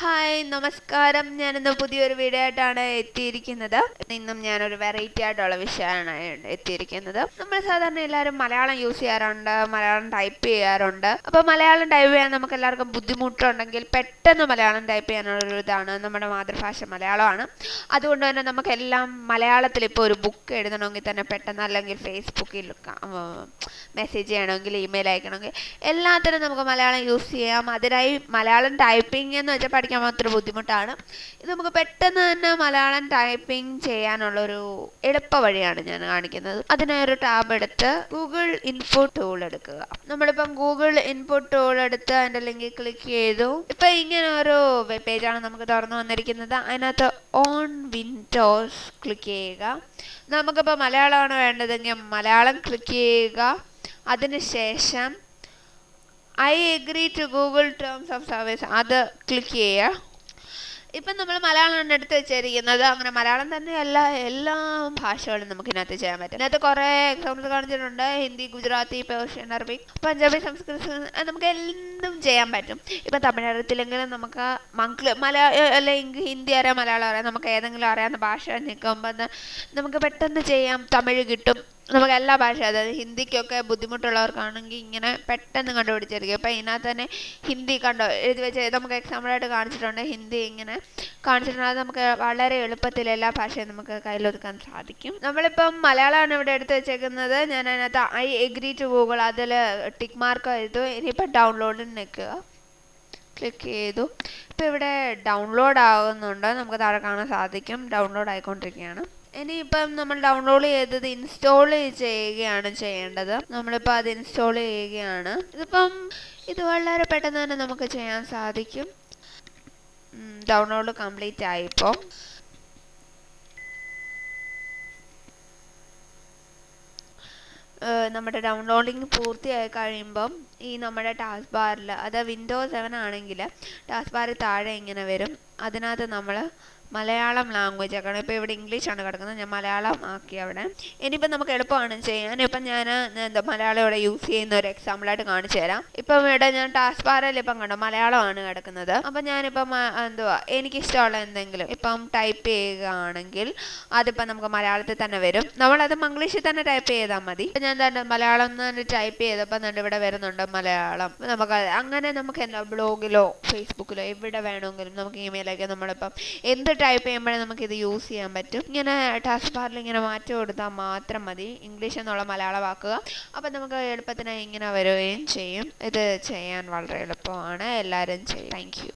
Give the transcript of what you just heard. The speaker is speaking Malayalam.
ഹായ് നമസ്കാരം. ഞാൻ ഇന്ന് പുതിയൊരു വീഡിയോ ആയിട്ടാണ് എത്തിയിരിക്കുന്നത്. ഇന്നും ഞാനൊരു വെറൈറ്റി ആയിട്ടുള്ള വിഷയമാണ് എത്തിയിരിക്കുന്നത്. നമ്മൾ സാധാരണ എല്ലാവരും മലയാളം യൂസ് ചെയ്യാറുണ്ട് മലയാളം ടൈപ്പ് ചെയ്യാറുണ്ട്. അപ്പോൾ മലയാളം ടൈപ്പ് ചെയ്യാൻ നമുക്ക് എല്ലാവർക്കും ബുദ്ധിമുട്ടുണ്ടെങ്കിൽ പെട്ടെന്ന് മലയാളം ടൈപ്പ് ചെയ്യാനുള്ള ഇതാണ്. നമ്മുടെ മാതൃഭാഷ മലയാളമാണ്. അതുകൊണ്ട് തന്നെ നമുക്കെല്ലാം മലയാളത്തിൽ ഇപ്പോൾ ഒരു ബുക്ക് എഴുതണമെങ്കിൽ തന്നെ പെട്ടെന്ന് അല്ലെങ്കിൽ ഫേസ്ബുക്കിൽ മെസ്സേജ് ചെയ്യണമെങ്കിൽ ഇമെയിൽ അയക്കണമെങ്കിൽ എല്ലാത്തിനും നമുക്ക് മലയാളം യൂസ് ചെയ്യാം. അതിനായി മലയാളം ടൈപ്പിംഗ് എന്ന് വെച്ചാൽ പഠിക്കാൻ മാത്രം ബുദ്ധിമുട്ടാണ്. ഇത് നമുക്ക് പെട്ടെന്ന് തന്നെ മലയാളം ടൈപ്പിംഗ് ചെയ്യാനുള്ള ഒരു എളുപ്പ വഴിയാണ് ഞാൻ കാണിക്കുന്നത്. അതിനായി ഒരു ടാബ് എടുത്ത് ഗൂഗിൾ ഇൻപുട്ട് ടൂൾ എടുക്കുക. നമ്മളിപ്പം ഗൂഗിൾ ഇൻപുട്ട് ടൂൾ എടുത്ത് അതിന്റെ ലിങ്കിൽ ക്ലിക്ക് ചെയ്തു. ഇപ്പം ഇങ്ങനെ ഒരു വെബ് പേജാണ് നമുക്ക് തുറന്നു വന്നിരിക്കുന്നത്. അതിനകത്ത് ഓൺ വിൻഡോസ് ക്ലിക്ക് ചെയ്യുക. നമുക്കിപ്പോൾ മലയാളമാണ് വേണ്ടതെങ്കിൽ മലയാളം ക്ലിക്ക് ചെയ്യുക. അതിനുശേഷം I agree to Google Terms of Service. Other click here. ഇപ്പം നമ്മൾ മലയാളമാണ് എടുത്ത് വെച്ചിരിക്കുന്നത്. അങ്ങനെ മലയാളം തന്നെയല്ല എല്ലാ ഭാഷകളും നമുക്ക് ഇതിനകത്ത് ചെയ്യാൻ പറ്റും. ഇതിനകത്ത് കുറേ എക്സാമ്പിൾസ് കാണിച്ചിട്ടുണ്ട്. ഹിന്ദി ഗുജറാത്തി പേർഷ്യൻ അറബിക് പഞ്ചാബി സംസ്കൃതം നമുക്ക് എന്തും ചെയ്യാൻ പറ്റും. ഇപ്പം തമിഴറിയത്തില്ലെങ്കിലും നമുക്ക് മംഗ്ല മലയാളം അല്ലെങ്കിൽ ഹിന്ദി അറിയാം മലയാളം അറിയാം നമുക്ക് ഏതെങ്കിലും അറിയാവുന്ന ഭാഷ നിൽക്കുമ്പോൾ നമുക്ക് പെട്ടെന്ന് ചെയ്യാം. തമിഴ് കിട്ടും. നമുക്ക് എല്ലാ ഭാഷ അതായത് ഹിന്ദിക്കൊക്കെ ബുദ്ധിമുട്ടുള്ളവർക്കാണെങ്കിൽ ഇങ്ങനെ പെട്ടെന്ന് കണ്ടുപിടിച്ചിരിക്കും. ഇപ്പം ഇതിനകത്ത് തന്നെ ഹിന്ദി കണ്ടോ എഴുതി വെച്ച് നമുക്ക് എക്സാമ്പിളായിട്ട് കാണിച്ചിട്ടുണ്ട്. ഹിന്ദി ഇങ്ങനെ കാണിച്ചിട്ടുണ്ട് അത് നമുക്ക് വളരെ എളുപ്പത്തിൽ എല്ലാ ഭാഷയും നമുക്ക് കയ്യിലൊതുക്കാൻ സാധിക്കും. നമ്മളിപ്പം മലയാളമാണ് ഇവിടെ എടുത്ത് വെച്ചേക്കുന്നത്. ഞാൻ അതിനകത്ത് ഐ എഗ്രി ടു ഗൂഗിൾ അതിൽ ടിക്ക് മാർക്ക് ചെയ്തു ഇനിയിപ്പോൾ ഡൗൺലോഡിൽ നിൽക്കുക. ക്ലിക്ക് ചെയ്തു. ഇപ്പോൾ ഇവിടെ ഡൗൺലോഡ് ആകുന്നുണ്ട് നമുക്ക് താഴെ കാണാൻ സാധിക്കും. ഡൗൺലോഡ് ആയിക്കൊണ്ടിരിക്കുകയാണ്. ഇനിയിപ്പം നമ്മൾ ഡൗൺലോഡ് ചെയ്തത് ഇൻസ്റ്റാൾ ചെയ്യുകയാണ് ചെയ്യേണ്ടത്. നമ്മളിപ്പോൾ അത് ഇൻസ്റ്റാൾ ചെയ്യുകയാണ്. ഇതിപ്പം ഇത് വളരെ പെട്ടെന്ന് തന്നെ നമുക്ക് ചെയ്യാൻ സാധിക്കും. ഡൗൺലോഡ് കംപ്ലീറ്റ് ആയിപ്പോൾ നമ്മുടെ ഡൗൺലോഡിങ് പൂർത്തിയായി കഴിയുമ്പം ഈ നമ്മുടെ ടാസ്ക് ബാറിൽ അത് വിൻഡോസ് സെവൻ ആണെങ്കിൽ ടാസ്ക് ബാറിൽ താഴെ ഇങ്ങനെ വരും. അതിനകത്ത് നമ്മൾ മലയാളം ലാംഗ്വേജ് ആക്കണം ഇപ്പോൾ ഇവിടെ ഇംഗ്ലീഷാണ് കിടക്കുന്നത്. ഞാൻ മലയാളം ആക്കി അവിടെ. ഇനിയിപ്പോൾ നമുക്ക് എളുപ്പമാണ് ചെയ്യാൻ. ഇപ്പം ഞാൻ എന്താ മലയാളം ഇവിടെ യൂസ് ചെയ്യുന്ന ഒരു എക്സാമ്പിളായിട്ട് കാണിച്ചു തരാം. ഇപ്പം ഇവിടെ ഞാൻ ടാസ്ക് ബാറിൽ ഇപ്പം കണ്ടോ മലയാളമാണ് കിടക്കുന്നത്. അപ്പം ഞാനിപ്പം എന്തുവാ എനിക്കിഷ്ടമുള്ള എന്തെങ്കിലും ഇപ്പം ടൈപ്പ് ചെയ്യുകയാണെങ്കിൽ അതിപ്പം നമുക്ക് മലയാളത്തിൽ തന്നെ വരും. നമ്മളത് മംഗ്ലീഷിൽ തന്നെ ടൈപ്പ് ചെയ്താൽ മതി. ഇപ്പം ഞാൻ തന്നെ മലയാളം തന്നെ ടൈപ്പ് ചെയ്തപ്പോൾ തന്നെ ഇവിടെ വരുന്നുണ്ട് മലയാളം. നമുക്ക് അങ്ങനെ നമുക്ക് എന്താ ബ്ലോഗിലോ ഫേസ്ബുക്കിലോ എവിടെ വേണമെങ്കിലും നമുക്ക് ഇമെയിലൊക്കെ നമ്മളിപ്പം എന്ത് ടൈപ്പ് ചെയ്യുമ്പോഴേ നമുക്ക് ഇത് യൂസ് ചെയ്യാൻ പറ്റും. ഇങ്ങനെ ടാസ്ക് ബാറിൽ ഇങ്ങനെ മാറ്റി കൊടുത്താൽ മാത്രം മതി. ഇംഗ്ലീഷ് എന്നുള്ള മലയാളം ആക്കുക അപ്പം നമുക്ക് എളുപ്പത്തിന് ഇങ്ങനെ വരികയും ചെയ്യും. ഇത് ചെയ്യാൻ വളരെ എളുപ്പമാണ്. എല്ലാവരും ചെയ്യും. താങ്ക്